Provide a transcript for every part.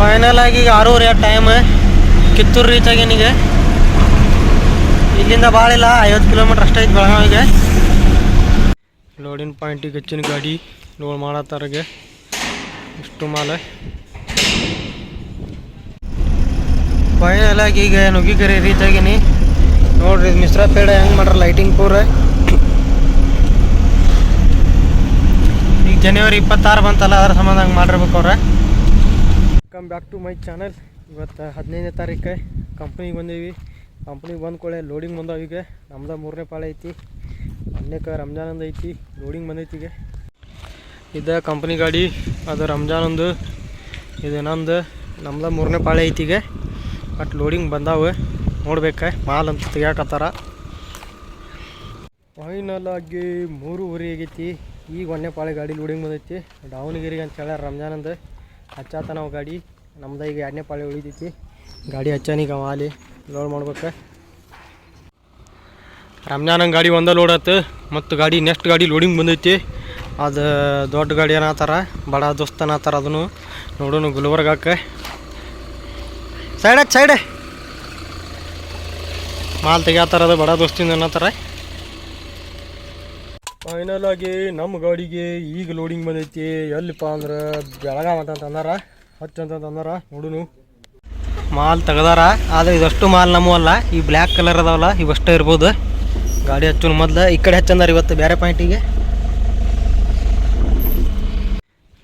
Final ಆಗಿ ಈಗ ಆರೂವರೆ ಟೈಮ್ ಕಿತ್ತೂರು ರೀಚ್ ಆಗೇನೀಗ ಇಲ್ಲಿಂದ ಭಾಳ ಇಲ್ಲ, ಐವತ್ತು ಕಿಲೋಮೀಟ್ರ್ ಅಷ್ಟೇ ಐತೆ ಬೆಳಗಾವಿಗೆ ಲೋಡಿನ ಪಾಯಿಂಟಿಗೆ ಹೆಚ್ಚಿನ ಗಾಡಿ ಲೋಡ್ ಮಾಡತ್ತಾರಿಗೆ ಇಷ್ಟು ಮಾಲೆ. ಫೈನಲ್ ಆಗಿ ಈಗ ನುಗ್ಗಿಕೆರೆ ರೀಚ್ ಆಗೀನಿ. ನೋಡ್ರಿ ಮಿಶ್ರಾ ಪೇಡ ಹೆಂಗೆ ಮಾಡ್ರಿ ಲೈಟಿಂಗ್ ಪೂರ. ಈಗ ಜನವರಿ ಇಪ್ಪತ್ತಾರು ಬಂತಲ್ಲ, ಅದ್ರ ಸಂಬಂಧ ಹಂಗೆ ಮಾಡಿರ್ಬೇಕು ಅವ್ರೆ. Come back to my channel ಇವತ್ತು ಹದಿನೈದನೇ ತಾರೀಕು ಕಂಪ್ನಿಗೆ ಬಂದೀವಿ. ಕಂಪ್ನಿಗೆ ಬಂದ ಕೂಡಲೇ ಲೋಡಿಂಗ್ ಬಂದಾವ ಈಗ. ನಮ್ದು ಮೂರನೇ ಪಾಳೆ ಐತಿ. ಅನೇಕ ರಂಜಾನಂದು ಐತಿ. ಲೋಡಿಂಗ್ ಬಂದೈತಿ ಈಗ. ಇದು ಕಂಪ್ನಿ ಗಾಡಿ, ಅದು ರಂಜಾನಂದು ಇದು ನಂದು ನಮ್ದು ಮೂರನೇ ಪಾಳೆ ಐತಿ ಈಗ. ಬಟ್ ಲೋಡಿಂಗ್ ಬಂದಾವೆ. ನೋಡ್ಬೇಕು. ಮಾಲ್ ಅಂತ ತೆಗಿಯಾಕತ್ತಾರ ಫೈನಲ್ ಆಗಿ ಮೂರುವರೆ ಆಗೈತಿ. ಈಗ ಒಂದನೇ ಪಾಳೆ ಗಾಡಿ ಲೋಡಿಂಗ್ ಬಂದೈತಿ. ದಾವಣಗೆರೆಗೆ ಅಂತ ಹೇಳ್ಯಾರ ರಂಜಾನಂದು ಹಚ್ಚಾತ ನಾವು ಗಾಡಿ. ನಮ್ದು ಈಗ ಎರಡನೇ ಪಾಳೆ ಉಳಿದೈತಿ. ಗಾಡಿ ಹಚ್ಚಾನೀಗ ಮಾಲಿ ಲೋಡ್ ಮಾಡ್ಬೇಕು. ರಂಜಾನಂಗೆ ಗಾಡಿ ಒಂದೇ ಲೋಡ್ ಆತು, ಮತ್ತು ಗಾಡಿ ನೆಕ್ಸ್ಟ್ ಗಾಡಿ ಲೋಡಿಂಗ್ ಬಂದೈತಿ. ಅದು ದೊಡ್ಡ ಗಾಡಿ ಏನಾತಾರ, ಬಡ ದೋಸ್ತ ಆತಾರ ಅದನ್ನು ನೋಡೋಣ ಗುಲ್ಬರ್ಗಕ್ಕೆ ಸೈಡ್ ಸೈಡ್ ಮಾಲ್ ತೆಗಿಯತ್ತಾರ ಅದು, ಬಡ ದೋಸ್ತಿಂದ ಅನ್ನತ್ತಾರ ಫೈನಲ್ ಆಗಿ ನಮ್ಮ ಗಾಡಿಗೆ ಈಗ ಲೋಡಿಂಗ್ ಬಂದೈತಿ. ಎಲ್ಲಿಪ್ಪ ಅಂದ್ರೆ ಬೆಳಗಾವ್ ಅಂತ ಹಚ್ಚ ಅಂತ ಅಂದಾರ, ನೋಡುನು. ಮಾಲ್ ತೆಗ್ದಾರ, ಆದ್ರೆ ಇದಷ್ಟು ಮಾಲ್ ನಮ್ಮವಲ್ಲ. ಈ ಬ್ಲ್ಯಾಕ್ ಕಲರ್ ಅದಾವಲ್ಲ, ಇವಷ್ಟೇ ಇರ್ಬೋದು. ಗಾಡಿ ಹಚ್ಚು ಮೊದ್ಲು, ಈ ಕಡೆ ಹಚ್ಚಂದಾರ ಇವತ್ತು ಬೇರೆ ಪಾಯಿಂಟಿಗೆ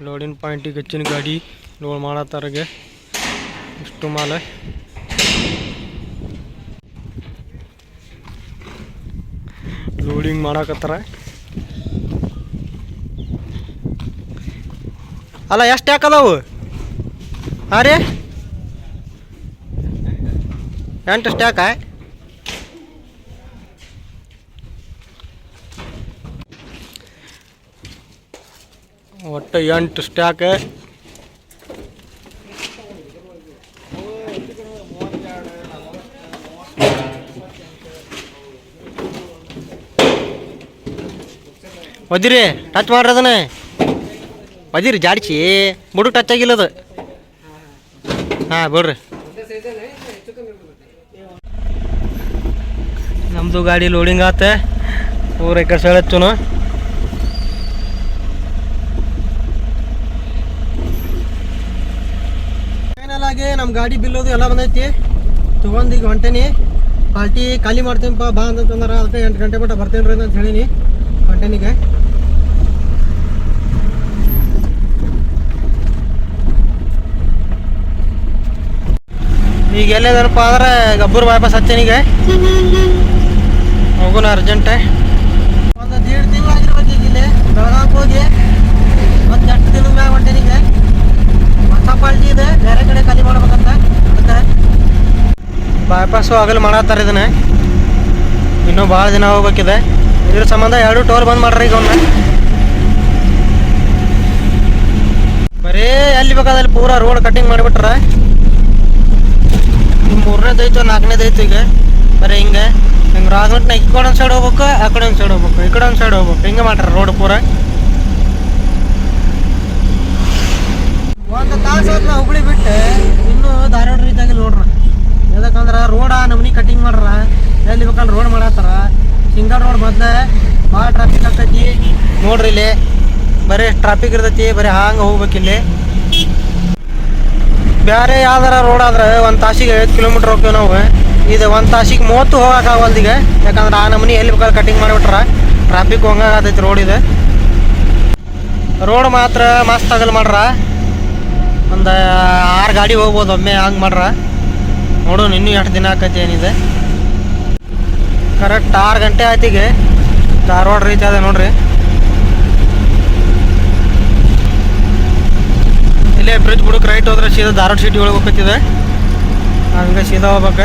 ಲೋಡಿನ ಪಾಯಿಂಟಿಗೆ ಹೆಚ್ಚಿನ ಗಾಡಿ ಲೋಡ್ ಮಾಡತ್ತಾರಗೆ. ಇಷ್ಟು ಮಾಲ. ಲೋಡಿಂಗ್ ಮಾಡಾಕತ್ತಾರ. ಅಲ್ಲ, ಎಷ್ಟು ಯಾಕದಾವು ಹಾಂ ರೀ? ಎಂಟು ಸ್ಟ್ಯಾಕ ಒಟ್ಟು ಎಂಟು ಸ್ಟ್ಯಾಕ್ ಒದಿರಿ ಟಚ್ ಮಾಡ್ರಿ ಅದನ್ನ. ಒದಿರಿ ಜಾಡ್ಸಿ ಬುಡು ಟಚ್ ಆಗಿಲ್ಲ ಅದು. ಹಾಂ ಬಿಡ್ರಿ ನಮ್ಮದು ಗಾಡಿ ಲೋಡಿಂಗ್ ಆತ. ಊರ ಈ ಕಡೆ ನಮ್ಮ ಗಾಡಿ ಬಿಲ್ಲೋದು ಎಲ್ಲ ಬಂದೈತಿ. ತೊಗೊಂಡು ಈಗ ಹೊಂಟೇನಿ. ಪಾರ್ಟಿ ಖಾಲಿ ಮಾಡ್ತೀನಿಪ್ಪ ಬಾ ಅಂತಂದ್ರೆ ಅದಕ್ಕೆ ಎಂಟು ಗಂಟೆ ಮಟ್ಟ ಬರ್ತೇನೆ ರೀ ಅಂತ ಹೇಳೀನಿ. ಹೊಂಟೇನಿಗೆ ಈಗ ಎಲ್ಲೇದನಪ್ಪ ಆದ್ರೆ ಗಬ್ಬರ್ ವಾಪಸ್ ಹಚ್ಚೇನಿಗೆ ಹೋಗೋಣ ಅರ್ಜೆಂಟ್ ಒಂದು ದೇಡ್ ತಿಂಗಳು ಆಗಿರ್ಬೇಕು ಈಗ ಇಲ್ಲಿ. ಬೆಳಗಾವಿಗೆ ಹೋಗಿ ಮತ್ತೆ ಎಷ್ಟು ದಿನದ ಮ್ಯಾಗ ಹೊಂಟೇನಿಗೆ ಹೊಸ ಪಾಲ್ಟಿ ಇದೆ ಬೇರೆ ಕಡೆ ಖಾಲಿ ಮಾಡ್ಬೇಕಂತ ಅದಕ್ಕೆ ಬೈಪಾಸು ಆಗಲು ಮಾಡತ್ತಾರ ಇದನ್ನ. ಇನ್ನೂ ಭಾಳ ದಿನ ಹೋಗ್ಬೇಕಿದೆ. ಇದ್ರ ಸಂಬಂಧ ಎರಡು ಟೋಲ್ ಬಂದ್ ಮಾಡ್ರಿ ಈಗ ಒಮ್ಮೆ ಬರೀ ಎಲ್ಲಿ ಬೇಕಾದಲ್ಲಿ ಪೂರಾ ರೋಡ್ ಕಟಿಂಗ್ ಮಾಡಿಬಿಟ್ರ. ಈ ಮೂರನೇದೈತು ನಾಲ್ಕನೇದೈತು ಈಗ? ಬರೀ ಹಿಂಗೆ? ಹಿಂಗೆ ರಾಗಟ್ನ ಈ ಕಡೆ ಒಂದು ಸೈಡ್ ಹೋಗ್ಬೇಕು ಆ ಕಡೆ ಒಂದು ಸೈಡ್ ಹೋಗ್ಬೇಕು ಈ ಕಡೆ ಒಂದು ಸೈಡ್ ಹೋಗ್ಬೇಕು. ಹಿಂಗೆ ಮಾಡ್ರಿ ರೋಡ್ ಪೂರ. ಒಂದು ತಾಸು ಅದನ್ನ ಹುಬ್ಳಿ ಬಿಟ್ಟು ಇನ್ನೂ ಧಾರವಾಡ ರೀತಿಯಾಗಿ ನೋಡ್ರ. ಯಾಕಂದ್ರೆ ರೋಡ ನಮ್ನಿ ಕಟಿಂಗ್ ಮಾಡ್ರ ಎಲ್ಲಿ ಬೇಕಲ್ಲಿ ರೋಡ್ ಮಾಡತ್ತಾರ. ಸಿಂಗಲ್ ರೋಡ್ ಮೊದ್ಲೇ ಭಾಳ ಟ್ರಾಫಿಕ್ ಆಗ್ತೈತಿ. ನೋಡ್ರಿ ಇಲ್ಲಿ ಬರೀ ಟ್ರಾಫಿಕ್ ಇರ್ತೈತಿ ಬರೀ ಹಾಂಗ ಹೋಗ್ಬೇಕು ಇಲ್ಲಿ. ಬೇರೆ ಯಾವ್ದಾರ ರೋಡ್ ಆದ್ರೆ ಒಂದು ತಾಸಿಗೆ ಐವತ್ತು ಕಿಲೋಮೀಟ್ರ್ ಹೋಗ್ತೀವಿ ನಾವು. ಇದು ಒಂದು ತಾಸಿಗೆ ಮೂವತ್ತು ಹೋಗೋಕ್ಕಾಗಲ್ದು ಈಗ ಯಾಕಂದ್ರೆ ಆ ನಮೂನಿ ಎಲ್ಲಿ ಬೇಕಾದ್ರೆ ಕಟಿಂಗ್ ಮಾಡಿಬಿಟ್ರೆ ಟ್ರಾಫಿಕ್ ಹೋಗಂಗಾಗತೈತಿ ರೋಡ್ ಇದೆ. ರೋಡ್ ಮಾತ್ರ ಮಸ್ತ್ ಆಗಲ್ ಮಾಡ್ರ. ಒಂದು ಆರು ಗಾಡಿ ಹೋಗ್ಬೋದು ಒಮ್ಮೆ ಹಂಗೆ ಮಾಡ್ರ. ನೋಡೋಣ ಇನ್ನೂ ಎಷ್ಟು ದಿನ ಆಕೈತಿ ಏನಿದೆ. ಕರೆಕ್ಟ್ ಆರು ಗಂಟೆ ಆಯ್ತಿಗೆ ಧಾರವಾಡ ರೀತಿ ಅದ ನೋಡ್ರಿ. ಇಲ್ಲೇ ಬ್ರಿಡ್ಜ್ ಬುಡಕ್ಕೆ ರೈಟ್ ಹೋದ್ರೆ ಸೀದಾ ಧಾರವಾಡ ಸಿಟಿ ಒಳಗೆ ಹೋಗ್ತಿದೆ ಹಂಗೆ ಸೀದಾ ಹೋಗ್ಬೇಕು.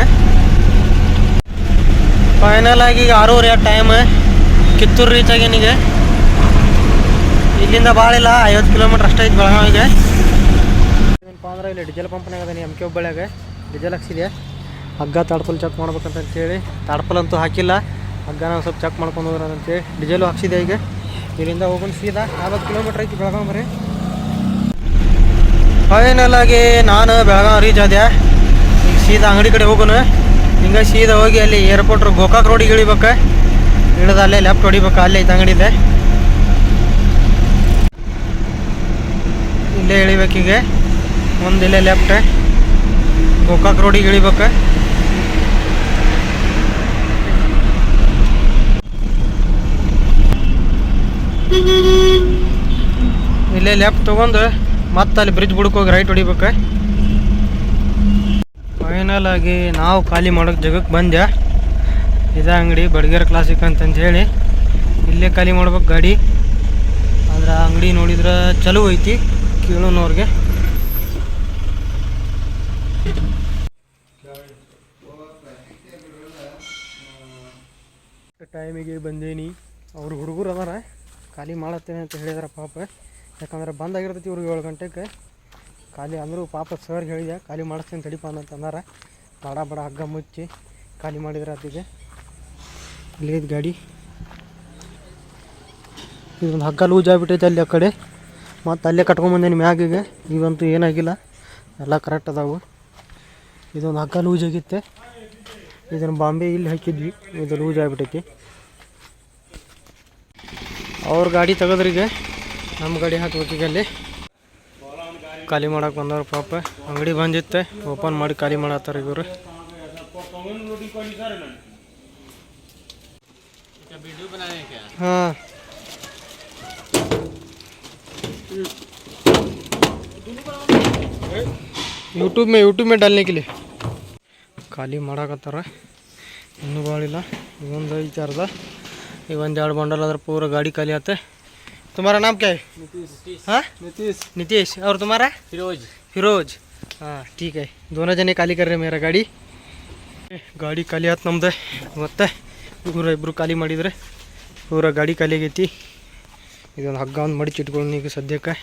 ಫೈನಲ್ ಆಗಿ ಈಗ ಆರೂವರೆ ಟೈಮ್ ಕಿತ್ತೂರು ರೀಚ್ ಆಗೇನೀಗ ಇಲ್ಲಿಂದ ಭಾಳ ಇಲ್ಲ, ಐವತ್ತು ಕಿಲೋಮೀಟ್ರ್ ಅಷ್ಟೇ ಐತೆ ಬೆಳಗಾವಿಗೆ ಏನಪ್ಪ ಅಂದ್ರೆ ಇಲ್ಲಿ ಡೀಸೆಲ್ ಪಂಪ್ನಾಗ ಅದೇನಿ, ಎಂ ಕೆ ಹುಬ್ಬಳ್ಳಿಯಾಗೆ. ಡೀಸೆಲ್ ಹಾಕ್ಸಿದೆ ಹಗ್ಗ ತಾಡ್ಪಲ್ ಚೆಕ್ ಮಾಡ್ಬೇಕಂತ ಅಂತೇಳಿ ತಾಡ್ಪಲ್ ಅಂತೂ ಹಾಕಿಲ್ಲ. ಹಗ್ಗ ನಾವು ಸ್ವಲ್ಪ ಚೆಕ್ ಮಾಡ್ಕೊಂಡು ಹೋಗ್ರ ಅಂತೇಳಿ ಡೀಸೆಲು ಹಾಕ್ಸಿದೆ ಈಗ? ಇಲ್ಲಿಂದ ಹೋಗೋಣ ಸೀದಾ. ನಲ್ವತ್ತು ಕಿಲೋಮೀಟ್ರ್ ಐತಿ ಬೆಳಗಾವಿ ಬರೀ ಫೈನಲ್ ಆಗಿ ನಾನು ಬೆಳಗಾವಿ ರೀಚ್ ಆದೆ. ಈಗ ಸೀದಾ ಅಂಗಡಿ ಕಡೆ ಹೋಗೋನು. ಹಿಂಗೆ ಸೀದಾ ಹೋಗಿ ಅಲ್ಲಿ ಏರ್ಪೋರ್ಟ್ ಗೋಕಾಕ್ ರೋಡಿಗೆ ಇಳಿಬೇಕು. ಇಳಿದ ಅಲ್ಲೇ ಲೆಫ್ಟ್ ಹೊಡಿಬೇಕು, ಅಲ್ಲೇ ಐತೆ ಅಂಗಡಿ ಇದೆ. ಇಲ್ಲೇ ಇಳಿಬೇಕೀಗ ಒಂದು ಇಲ್ಲೇ ಲೆಫ್ಟ್ ಗೋಕಾಕ್ ರೋಡಿಗೆ ಇಳಿಬೇಕು. ಇಲ್ಲೇ ಲೆಫ್ಟ್ ತೊಗೊಂಡು ಮತ್ತೆ ಅಲ್ಲಿ ಬ್ರಿಡ್ಜ್ ಬುಡಕ್ಕೆ ಹೋಗಿ ರೈಟ್ ಹೊಡಿಬೇಕು. ಫೈನಲ್ ಆಗಿ ನಾವು ಖಾಲಿ ಮಾಡೋಕೆ ಜಗಕ್ಕೆ ಬಂದೆ ಇದೇ ಅಂಗಡಿ ಬಡ್ಗೇರ್ ಕ್ಲಾಸಿಕ್ ಅಂತಂದು ಹೇಳಿ. ಇಲ್ಲೇ ಖಾಲಿ ಮಾಡ್ಬೇಕು ಗಾಡಿ. ಆದ್ರೆ ಅಂಗಡಿ ನೋಡಿದ್ರೆ ಚಲೋ ಐತಿ, ಕೇಳೋನವ್ರಿಗೆ. ಟೈಮಿಗೆ ಬಂದೇನಿ. ಅವ್ರ ಹುಡುಗರು ಅದಾರ, ಖಾಲಿ ಮಾಡತ್ತೇನೆ ಅಂತ ಹೇಳಿದಾರೆ ಪಾಪ. ಯಾಕಂದ್ರೆ ಬಂದಾಗಿರ್ತೈತಿ ಇವ್ರಿಗೆ ಏಳು ಗಂಟೆಗೆ. ಖಾಲಿ ಅಂದರೂ ಪಾಪ ಸರ್ ಹೇಳಿದೆ, ಖಾಲಿ ಮಾಡಿಸ್ತೀನಿ ತಡಿಪ ಅಂತ ಅಂದಾರ. ಬಡ ಬಡ ಹಗ್ಗ ಮುಚ್ಚಿ ಖಾಲಿ ಮಾಡಿದ್ರೆ ಅದಿದೆ ಇಲ್ಲಿ ಐತೆ ಗಾಡಿ. ಇದೊಂದು ಹಗ್ಗ ಲೂಜ್ ಆಗಿಬಿಟ್ಟೈತೆ ಅಲ್ಲಿ ಆ ಕಡೆ. ಮತ್ತು ಅಲ್ಲೇ ಕಟ್ಕೊಂಬಂದೇನಿ ಮ್ಯಾಗಿಗೆ. ಇವಂತೂ ಏನಾಗಿಲ್ಲ. ಎಲ್ಲ ಕರೆಕ್ಟ್ ಅದಾವು. ಇದೊಂದು ಹಗ್ಗ ಲೂಜ್ ಆಗಿತ್ತೆ. ಇದನ್ನು ಬಾಂಬೆ ಇಲ್ಲಿ ಹಾಕಿದ್ವಿ. ಇದು ಲೂಜ್ ಆಗಿಬಿಟ್ಟೈತಿ. ಅವ್ರ ಗಾಡಿ ತೆಗೆದ್ರಿಗೆ नम गाड़ी हाकली खाली माक बंद पाप अंगड़ी बंद ओपन खाली मातर इवर हाँ यूट्यूब में यूट्यूब में डालने के लिए खाली माकर इन बहुत इवन विचार बंडल पूरा गाड़ी खाली आते तुम्हारा नाम क्या है हाँ नीतीश नितीश और तुम्हारा फिरोज फिरोज हाँ ठीक है दोनों जने ಖಾಲಿ ಕರ್ರೆ ಮೇರಾ ಗಾಡಿ ಗಾಡಿ ಖಾಲಿ ಆತು ನಮ್ದು ಮತ್ತೆ ಇಬ್ಬರು ಇಬ್ಬರು ಖಾಲಿ ಮಾಡಿದ್ರೆ ಪೂರ ಗಾಡಿ ಖಾಲಿ ಆಗೈತಿ ಇದೊಂದು ಹಗ್ಗ ಒಂದು ಮಡಿಚಿಟ್ಕೊಂಡು ಈಗ ಸದ್ಯಕ್ಕೆ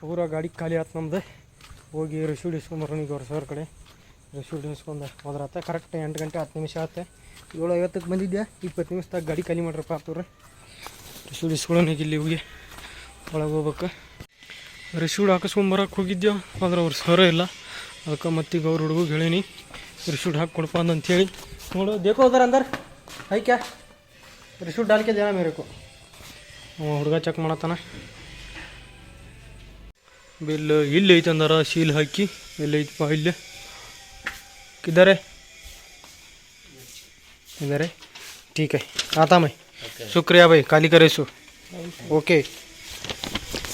ಪೂರ ಗಾಡಿ ಖಾಲಿ ಆತು ನಮ್ದು ಹೋಗಿ ರಿಸೀಡ್ ಇಸ್ಕೊಂಬರೋಣ ಈಗ ಅವ್ರ ಸರ್ ಕಡೆ ರಿಸೀಡ್ ಇಸ್ಕೊಂಡು ಹೋದ್ರಾತ ಕರೆಕ್ಟ್ ಎಂಟು ಗಂಟೆ ಹತ್ತು ನಿಮಿಷ ಆಯ್ತು ಏಳು ಐವತ್ತಕ್ಕೆ ಬಂದಿದ್ದೆ ಇಪ್ಪತ್ತು ನಿಮಿಷದಾಗ ಗಾಡಿ ಖಾಲಿ ಮಾಡ್ರಪ್ಪ ಆತವ್ರೆ ರಿಸೀಡ್ ಇಸ್ಕೊಳ್ಳೋಣ ಈಗ ಇಲ್ಲಿ ಹೋಗಿ ಒಳಗೆ ಹೋಗ್ಬೇಕು ರಿಸೀಡ್ ಹಾಕಿಸ್ಕೊಂಬರಕ್ಕೆ ಹೋಗಿದ್ದೆ ಆದ್ರೆ ಅವ್ರು ಸರ ಇಲ್ಲ ಅದಕ್ಕೆ ಮತ್ತೀಗ ಅವ್ರ ಹುಡುಗ ಹೇಳೀನಿ ರಿಸೀಡ್ ಹಾಕಿ ಕೊಡಪ್ಪ ಅಂತೇಳಿ ನೋಡು ದೇಖೋ ಹೋದಾರ ಅಂದರ್ ಐ ಕ್ಯಾ ರಿಸೀಡ್ डाल के देना मेरे को ಅವ ಹುಡುಗ ಚೆಕ್ ಮಾಡತ್ತಾನ ಬಿಲ್ ಇಲ್ಲಿ ಐತೆ ಅಂದಾರ ಶೀಲ್ ಹಾಕಿ ಎಲ್ಲಿ ಐತಪ್ಪ ಇಲ್ಲಿ ಕಿದ್ದಾರೆ इधर है ठीक है आता मैं शुक्रिया भाई काली करे सो ओके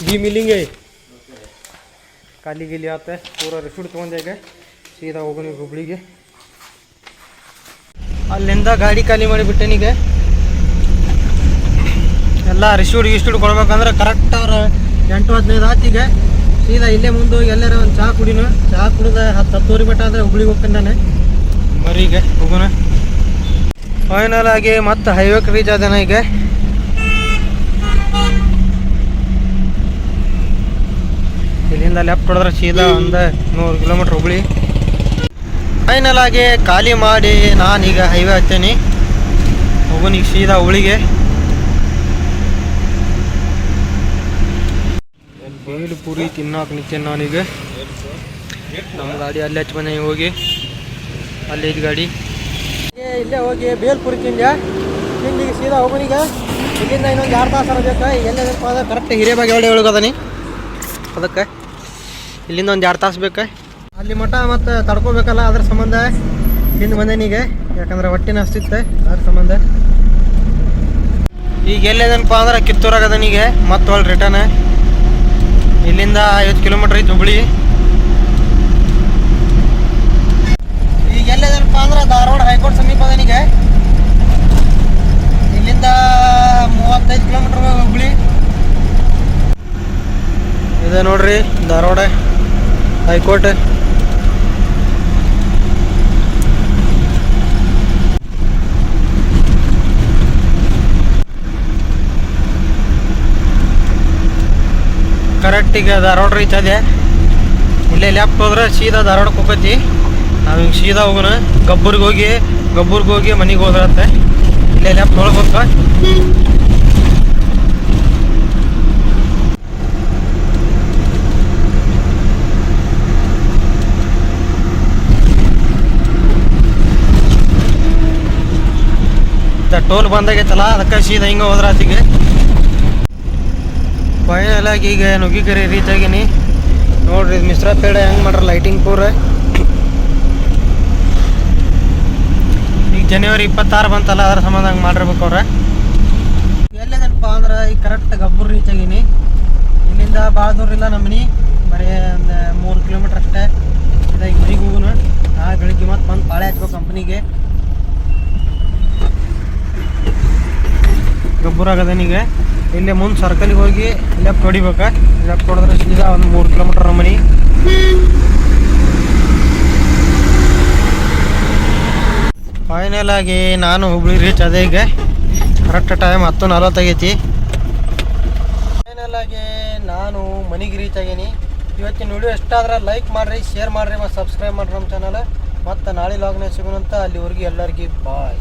भी मिलेंगे काली के लिए आता है पूरा रिसीट ತೊಗೊಂಡಾಗ ಸೀದಾ ಹೋಗೋಣ ಈಗ ಹುಬ್ಳಿಗೆ ಅಲ್ಲಿಂದ ಗಾಡಿ ಖಾಲಿ ಮಾಡಿಬಿಟ್ಟೆನೀಗ ಎಲ್ಲ ರಿಸೀಟ್ ಗಿಸ್ಟೂಡ್ ಕೊಡ್ಬೇಕಂದ್ರೆ ಕರೆಕ್ಟ್ ಅವ್ರು ಎಂಟು ಹದಿನೈದು ಆತಿಗೆ ಸೀದಾ ಇಲ್ಲೇ ಮುಂದೆ ಹೋಗಿ ಎಲ್ಲಾರ ಒಂದು ಚಹಾ ಕುಡಿನ ಚಹಾ ಕುಡಿದ ಹತ್ತು ಹತ್ತುವರೆ ಮಟ್ಟ ಅಂದರೆ ಹುಬ್ಳಿಗೆ ಹೋಗ್ತಾನೆ ನಾನು ಮರಿಗೆ ಹೋಗೋಣ ಫೈನಲ್ ಆಗಿ ಮತ್ತೆ ಹೈವೇ ರೀಚ್ ಆದನ ಈಗ. ಇಲ್ಲಿಂದ ಲೆಫ್ಟ್ ಹೊಡೆದ್ರೆ ಸೀದಾ ಒಂದು ನೂರು ಕಿಲೋಮೀಟ್ರ್ ಹುಬ್ಳಿ. ಫೈನಲ್ ಆಗಿ ಖಾಲಿ ಮಾಡಿ ನಾನೀಗ ಹೈವೇ ಹತ್ತೇನಿ. ಒಬ್ಬನಿಗೆ ಸೀದಾ ಹುಳಿಗೆ ಬೇಲು ಪೂರಿ ತಿನ್ನಕ್ಕೆ ನಿಂತೇನೆ ನಾನೀಗ. ನಮ್ಮ ಗಾಡಿ ಅಲ್ಲಿ ಹಚ್ಚಿ ಬಂದೆ ಹೋಗಿ. ಅಲ್ಲಿ ಗಾಡಿ. ಇಲ್ಲೇ ಹೋಗಿ ಬೇಲ್ಪುರಿ ತಿಂದೆ. ತಿಂದು ಈಗ ಸೀದಾ ಹೋಗೋನೀಗ ಇಲ್ಲಿಂದ ಇನ್ನೊಂದು ಎರಡು ತಾಸು ಬೇಕಾ ಎಲ್ಲೇನಪ್ಪ ಅಂದ್ರೆ ಕರೆಕ್ಟ್ ಹಿರೇಬಾಗಿ ಒಳ್ಳೆ ಒಳಗದನಿ. ಅದಕ್ಕೆ ಇಲ್ಲಿಂದ ಒಂದು ಎರಡು ತಾಸು ಬೇಕಾ. ಅಲ್ಲಿ ಮಠ ಮತ್ತು ತಡ್ಕೋಬೇಕಲ್ಲ ಅದ್ರ ಸಂಬಂಧ. ಹಿಂದೆ ಬಂದೇನೀಗ ಯಾಕಂದ್ರೆ ಹೊಟ್ಟಿನ ಹಸ್ತಿತ್ತೆ. ಅದ್ರ ಸಂಬಂಧ. ಈಗ ಎಲ್ಲೇದನಪ್ಪ ಅಂದ್ರೆ ಕಿತ್ತೂರಾಗದನೀಗ ಮತ್ತೆ ಒಳ್ಳೆ ರಿಟರ್ನ್ ಇಲ್ಲಿಂದ ಐವತ್ತು ಕಿಲೋಮೀಟ್ರ್ ಐತೆ ಹುಬ್ಳಿ ಈಗ ಎಲ್ಲದನಪ್ಪ ಅಂದ್ರೆ ಧಾರವಾಡ ಹೈಕೋರ್ಟ್ ಸಮೀಪ ಅದನೀಗ ಇಲ್ಲಿಂದ ಮೂವತ್ತೈದು ಕಿಲೋಮೀಟರ್ ಹುಬ್ಳಿ. ಇದೆ ನೋಡ್ರಿ, ಧಾರವಾಡ ಹೈಕೋರ್ಟ್. ಕರೆಕ್ಟ್ ಈಗ ಧಾರವಾಡ ರೀಚ್ ಅದೇ ಇಲ್ಲೇ ಲೆಫ್ಟ್ ಹೋದ್ರೆ ಸೀದಾ ಧಾರವಾಡಕ್ಕೆ ಹೋಗತಿ ನಾವು ಹಿಂಗೆ ಸೀದಾ ಹೋಗೋಣ. ಗಬ್ಬರ್ಗೆ ಹೋಗಿ ಗಬ್ಬರ್ಗೆ ಹೋಗಿ ಮನೆಗೆ ಹೋದ್ರತ್ತೆ ಇಲ್ಲ ಲ್ಯಾಪ್ ನೋಡ್ಬೇಕು ಟೋಲ್ ಬಂದಾಗೈತಲ್ಲ, ಅದಕ್ಕೆ ಸೀದಾ ಹಿಂಗೆ ಹೋದ್ರ ಆತಿಗೆ. ಫೈನಲ್ ಆಗಿ ಈಗ ನುಗ್ಗಿಗರಿ ರೀಚ್ ಆಗಿನಿ ನೋಡ್ರಿ, ಮಿಶ್ರ ಪೇಡ ಹೆಂಗೆ ಮಾಡ್ರಿ ಲೈಟಿಂಗ್ ಪೂರ. ಜನವರಿ ಇಪ್ಪತ್ತಾರು ಬಂತಲ್ಲ, ಅದ್ರ ಸಂಬಂಧ ಹಂಗೆ ಮಾಡಿರ್ಬೇಕು ಅವ್ರೆ. ಎಲ್ಲಿದನಪ್ಪ ಅಂದ್ರೆ ಈಗ ಕರೆಕ್ಟ್ ಗಬ್ಬೂರ್ ರೀಚ್ ಆಗೀನಿ. ಇಲ್ಲಿಂದ ಭಾಳ ದೂರ ಇಲ್ಲ ನಮ್ಮ ಮನೆ ಬರೀ ಒಂದು ಮೂರು ಕಿಲೋಮೀಟ್ರ್ ಅಷ್ಟೇ. ಇದೆ ಈಗ ಮನೆಗೆ ಹೋಗುನು. ನಾಳೆ ಬೆಳಿಗ್ಗೆ ಮತ್ತೆ ಬಂದು ಪಾಳೆ ಹಚ್ಬೇಕು ಕಂಪ್ನಿಗೆ ಗಬ್ಬೂರ್ ಆಗದನಿಗೆ ಇಲ್ಲೇ ಮುಂದೆ ಸರ್ಕಲ್ಗೆ ಹೋಗಿ ಲೆಫ್ಟ್ ಹೊಡಿಬೇಕಾ ಲೆಫ್ಟ್ ಹೊಡೆದ್ರೆ ಸೀದಾ ಒಂದು ಮೂರು ಕಿಲೋಮೀಟ್ರ್ ನಮ್ಮ ಮನೆ ಫೈನಲ್ ಆಗಿ ನಾನು ಹುಬ್ಳಿ ರೀಚ್ ಅದೇ ಈಗ. ಕರೆಕ್ಟ್ ಟೈಮ್ ಹತ್ತು ನಲ್ವತ್ತಾಗೈತಿ ಫೈನಲ್ ಆಗಿ ನಾನು ಮನೆಗೆ ರೀಚ್ ಆಗೀನಿ. ಇವತ್ತಿನ ವಿಡಿಯೋ ಎಷ್ಟಾದ್ರೆ ಲೈಕ್ ಮಾಡಿರಿ ಶೇರ್ ಮಾಡಿರಿ ಮತ್ತು ಸಬ್ಸ್ಕ್ರೈಬ್ ಮಾಡ್ರಿ ನಮ್ಮ ಚಾನಲ್ ಮತ್ತು ನಾಳೆ ಲಾಗ್ನೇ ಸಿಗೋಣಂತ ಅಲ್ಲಿವರೆಗೆ ಎಲ್ಲರಿಗೂ ಬಾಯ್